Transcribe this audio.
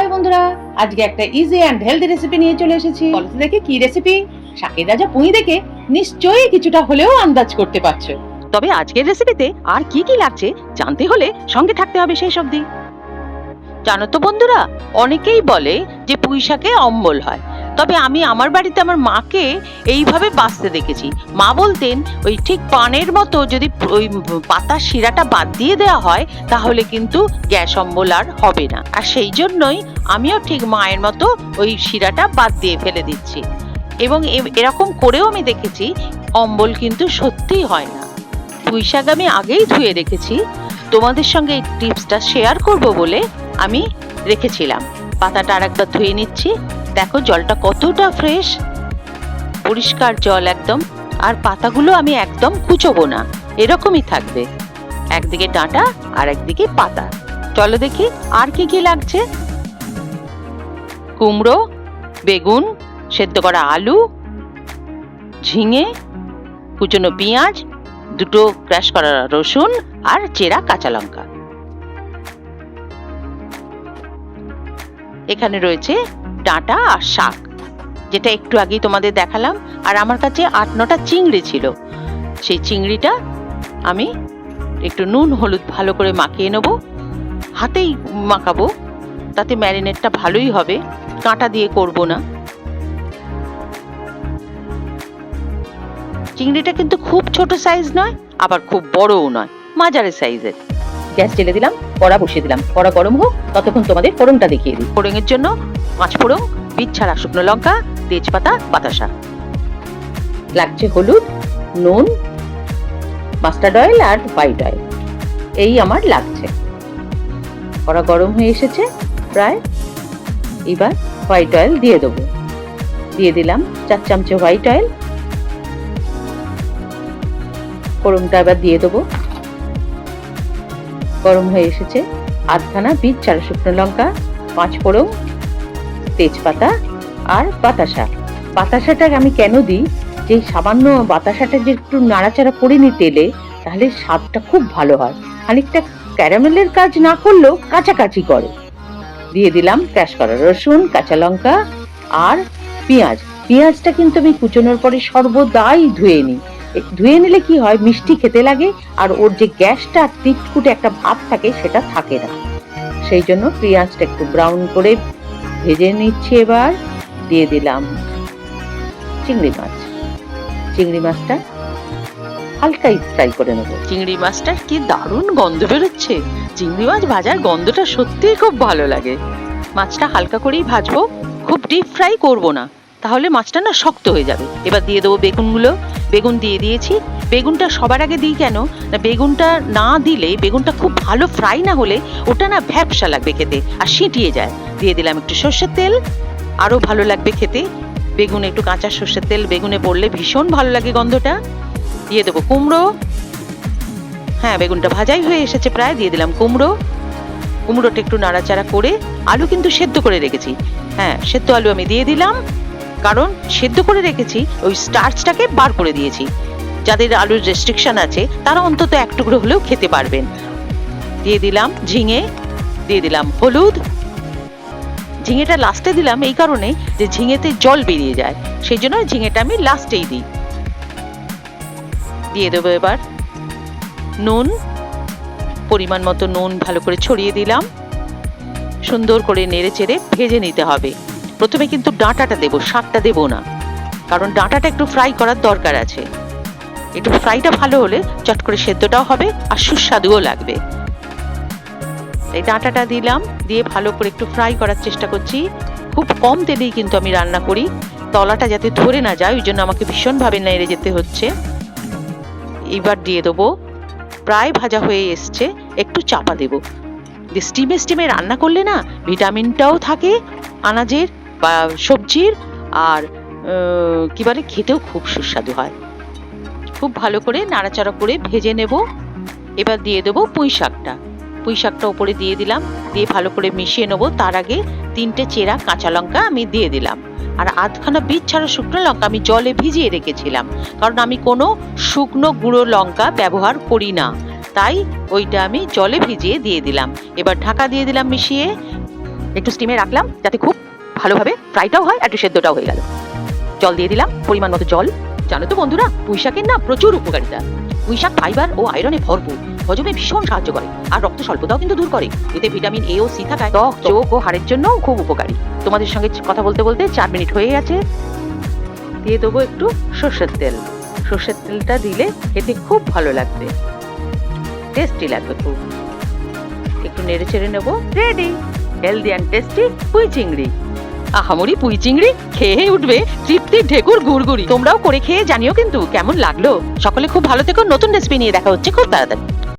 High বন্ধুরা, আজকে একটা ইজি অ্যান্ড হেলদি রেসিপি নিয়ে চলে এসেছি। বলতে দেখে কি রেসিপি শাকের রাজা পুঁই দেখে নিশ্চয়ই কিছুটা হলেও আন্দাজ করতে পারছ। তবে আজকের রেসিপিতে আর কি কি লাগছে জানতে হলে সঙ্গে থাকতে হবে সেই অবধি। জানো তো বন্ধুরা, অনেকেই বলে যে পুঁই শাকে অম্বল হয়। তবে আমি আমার বাড়িতে আমার মাকে এইভাবে বাঁচতে দেখেছি। মা বলতেন, ওই ঠিক পানের মতো যদি ওই পাতার শিরাটা বাদ দিয়ে দেওয়া হয়, তাহলে কিন্তু গ্যাস অম্বল আর হবে না। আর সেই জন্যই আমিও ঠিক মায়ের মতো ওই শিরাটা বাদ দিয়ে ফেলে দিচ্ছি। এবং এরকম করেও আমি দেখেছি, অম্বল কিন্তু সত্যিই হয় না। পুঁই শাক আমি আগেই ধুয়ে রেখেছি। তোমাদের সঙ্গে এই টিপসটা শেয়ার করব বলে আমি রেখেছিলাম। পাতাটা আর একবার ধুয়ে নিচ্ছি। দেখো, জলটা কতটা ফ্রেশ পরিষ্কার জল একদম, আর পাতাগুলো আমি একদম কুচোবো না। এরকমই থাকবে। একদিকে ডাঁটা আর একদিকে পাতা। চলো দেখি, আর কি কি লাগছে? কুমড়ো, বেগুন, সেদ্ধ করা আলু, ঝিঙে, কুচনো পেঁয়াজ, দুটো ক্র্যাশ করা রসুন, আর চেরা কাঁচা লঙ্কা। এখানে রয়েছে ডাঁটা আর শাক, যেটা একটু আগেই তোমাদের দেখালাম, আর আমার কাছে আট নটা চিংড়ি ছিল। সেই চিংড়িটা আমি একটু নুন, হলুদ ভালো করে মাখিয়ে নেব। হাতেই মাখাবো, তাতে ম্যারিনেটটা ভালোই হবে, কাঁটা দিয়ে করব না। চিংড়িটা কিন্তু খুব ছোট সাইজ নয়, আবার খুব বড়ও নয়, মাঝারি সাইজের গ্যাস জেলে দিলাম, কড়া বসিয়ে দিলাম। কড়া গরম হোক, ততক্ষণ তোমাদের ফোড়নটা দেখিয়ে দিই। ফোড়নের জন্য পাঁচ ফোড়ন বীজ ছাড়া শুকনো লঙ্কা, তেজপাতা, বাতাসা। লাগছে হলুদ, নুন, মাস্টার্ড অয়েল আর হোয়াইট অয়েল। এই আমার লাগছে। কড়া গরম হয়ে এসেছে, প্রায়। এবার হোয়াইট অয়েল দিয়ে দেবো। দিয়ে দিলাম চার চামচে হোয়াইট অয়েল। ফোড়নটা এবার দিয়ে দেবো। গরম হয়ে এসেছে আধখানা বীজ, চারা শুকনো লঙ্কা, পাঁচ ফোড়ন তেজপাতা আর বাতাসা। বাতাসাটা আমি কেন দিই? যে সামান্য বাতাসাটা যে একটু নাড়াচাড়া করে তেলে, তাহলে স্বাদটা খুব ভালো হয়। খানিকটা ক্যারামেলের কাজ না করলেও কাছাকাছি করে। দিয়ে দিলাম ক্র্যাশ করা রসুন, কাঁচা লঙ্কা আর পেঁয়াজ। পেঁয়াজটা কিন্তু আমি কুচোনোর পরে সর্বদাই ধুয়ে নিই। ধুয়ে নিলে কি হয়? মিষ্টি খেতে লাগে আর ওর যে গ্যাসটা তিটকুটে একটা ভাব থাকে সেটা থাকে না। সেই জন্য পেঁয়াজটা একটু ব্রাউন করে ভেজে নিচ্ছি এবার, দিয়ে দিলাম চিংড়ি মাছ। চিংড়ি মাছটা হালকাই ফ্রাই করে নেব। চিংড়ি মাছটার কি দারুণ গন্ধ বেরোচ্ছে। চিংড়ি মাছ ভাজার গন্ধটা সত্যিই খুব ভালো লাগে। মাছটা হালকা করেই ভাজবো, খুব ডিপ ফ্রাই করব না। তাহলে মাছটা না শক্ত হয়ে যাবে। এবার দিয়ে দেবো বেগুনগুলো। বেগুন দিয়ে দিয়েছি। বেগুনটা সবার আগে দিই কেন? না, বেগুনটা না দিলে, বেগুনটা খুব ভালো ফ্রাই না হলে ওটা না ভ্যাপসা লাগবে খেতে আর সিটিয়ে যায়। দিয়ে দিলাম একটু সর্ষের তেল। আরও ভালো লাগবে খেতে। বেগুন একটু কাঁচা সর্ষের তেল বেগুনে পড়লে ভীষণ ভালো লাগে গন্ধটা। দিয়ে দেবো কুমড়ো। হ্যাঁ বেগুনটা ভাজাই হয়ে এসেছে প্রায়। দিয়ে দিলাম কুমড়ো। কুমড়োটা একটু নাড়াচাড়া করে আলু কিন্তু সেদ্ধ করে রেখেছি। হ্যাঁ সেদ্ধ আলু আমি দিয়ে দিলাম। কারণ সেদ্ধ করে রেখেছি, ওই স্টার্চটাকে বার করে দিয়েছি। যাদের আলুর রেস্ট্রিকশন আছে, তারা অন্তত এক টুকরো হলেও খেতে পারবেন। দিয়ে দিলাম ঝিঙে, দিয়ে দিলাম হলুদ। ঝিঙেটা লাস্টে দিলাম এই কারণে যে ঝিঙেতে জল বেরিয়ে যায়। সেই জন্য ঝিঙেটা আমি লাস্টেই দিই। দিয়ে দেবো এবার নুন। পরিমাণ মতো নুন ভালো করে ছড়িয়ে দিলাম। সুন্দর করে নেড়ে চেড়ে ভেজে নিতে হবে। প্রথমে কিন্তু ডাঁটাটা দেবো শাকটা দেবো না। কারণ ডাঁটাটা একটু ফ্রাই করার দরকার আছে। একটু ফ্রাইটা ভালো হলে চট করে সেদ্ধটাও হবে আর সুস্বাদুও লাগবে। এই ডাঁটাটা দিলাম, দিয়ে ভালো করে একটু ফ্রাই করার চেষ্টা করছি। খুব কম তেলেই কিন্তু আমি রান্না করি। তলাটা যাতে ধরে না যায়, ওই জন্য আমাকে ভীষণভাবে নেড়ে যেতে হচ্ছে। এবার দিয়ে দেবো। প্রায় ভাজা হয়ে এসছে, একটু চাপা দেবো। স্টিমে স্টিমে রান্না করলে না ভিটামিনটাও থাকে, আনাজের সবজির আর কি বলে, খেতেও খুব সুস্বাদু হয়। খুব ভালো করে নাড়াচাড়া করে ভেজে নেব। এবার দিয়ে দেবো পুঁই শাকটা। পুঁই শাকটা ওপরে দিয়ে দিলাম। দিয়ে ভালো করে মিশিয়ে নেব। তার আগে তিনটে চেরা কাঁচা লঙ্কা আমি দিয়ে দিলাম। আর আধখানা বীজ ছাড়া শুকনো লঙ্কা আমি জলে ভিজিয়ে রেখেছিলাম। কারণ আমি কোনো শুকনো গুঁড়ো লঙ্কা ব্যবহার করি না। তাই ওইটা আমি জলে ভিজিয়ে দিয়ে দিলাম। এবার ঢাকা দিয়ে দিলাম মিশিয়ে। একটু স্টিমে রাখলাম যাতে খুব ভালোভাবে ফ্রাইটাও হয় একটু সেদ্ধটাও হয়ে গেল। জল দিয়ে দিলাম, পরিমাণ মতো জল। জানো তো বন্ধুরা, পুঁইশাকের না প্রচুর উপকারিতা। পুঁইশাক ফাইবার ও আয়রনে ভরপুর, হজমে ভীষণ সাহায্য করে, আর রক্ত স্বল্পতাও কিন্তু দূর করে। এতে ভিটামিন এ ও সি থাকায় ত্বক, চোখ ও হাড়ের জন্যও খুব উপকারী। তোমাদের সঙ্গে কথা বলতে বলতে চার মিনিট হয়ে গেছে। দিয়ে দেবো একটু সর্ষের তেল। সর্ষের তেলটা দিলে খেতে খুব ভালো লাগবে। টেস্টি লাগবে খুব। একটু নেড়ে চেড়ে নেব। রেডি হেলদি অ্যান্ড টেস্টি পুঁই চিংড়ি। আহামরি পুঁই চিংড়ি খেয়ে উঠবে তৃপ্তির ঢেকুর গুড়গুড়ি। তোমরাও করে খেয়ে জানিও কিন্তু কেমন লাগল। সকলে খুব ভালো থেকো। নতুন রেসিপি নিয়ে দেখা হচ্ছে খুব তাড়াতাড়ি।